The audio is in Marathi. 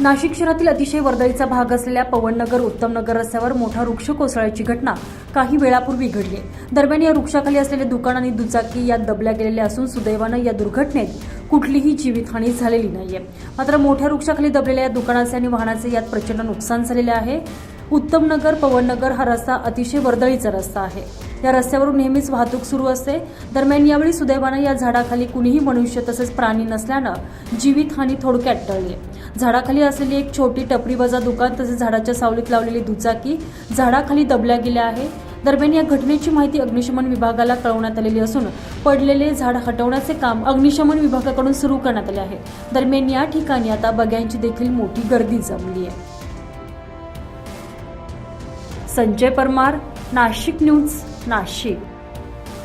नाशिक शहरातील अतिशय वर्दळीचा भाग असलेल्या पवननगर उत्तमनगर रस्त्यावर मोठा वृक्ष कोसळायची घटना काही वेळापूर्वी घडली. दरम्यान या वृक्षाखाली असलेले दुकान आणि दुचाकी यात दबल्या गेलेल्या असून सुदैवानं या दुर्घटनेत कुठलीही जीवितहानी झालेली नाहीये. मात्र मोठ्या वृक्षाखाली दबलेल्या या दुकानाचे आणि वाहनाचे यात प्रचंड नुकसान झालेले आहे. उत्तमनगर पवननगर हा रस्ता अतिशय वर्दळीचा रस्ता आहे. या रस्त्यावरून नेहमीच वाहतूक सुरू असते. दरम्यान यावेळी सुदैवानं या झाडाखाली कुणीही मनुष्य तसेच प्राणी नसल्यानं जीवितहानी थोडक्यात टळली झाडाखाली असलेली एक छोटी टपरी वजा दुकान तसेच झाडाच्या सावलीत लावलेली दुचाकी झाडाखाली दबल्या गेल्या आहे. दरम्यान या घटनेची माहिती अग्निशमन विभागाला कळवण्यात आलेली असून पडलेले झाड हटवण्याचे काम अग्निशमन विभागाकडून सुरू करण्यात आले आहे. दरम्यान या ठिकाणी आता बग्यांची देखील मोठी गर्दी जमली आहे. संजय परमार नाशिक न्यूज नाशिक.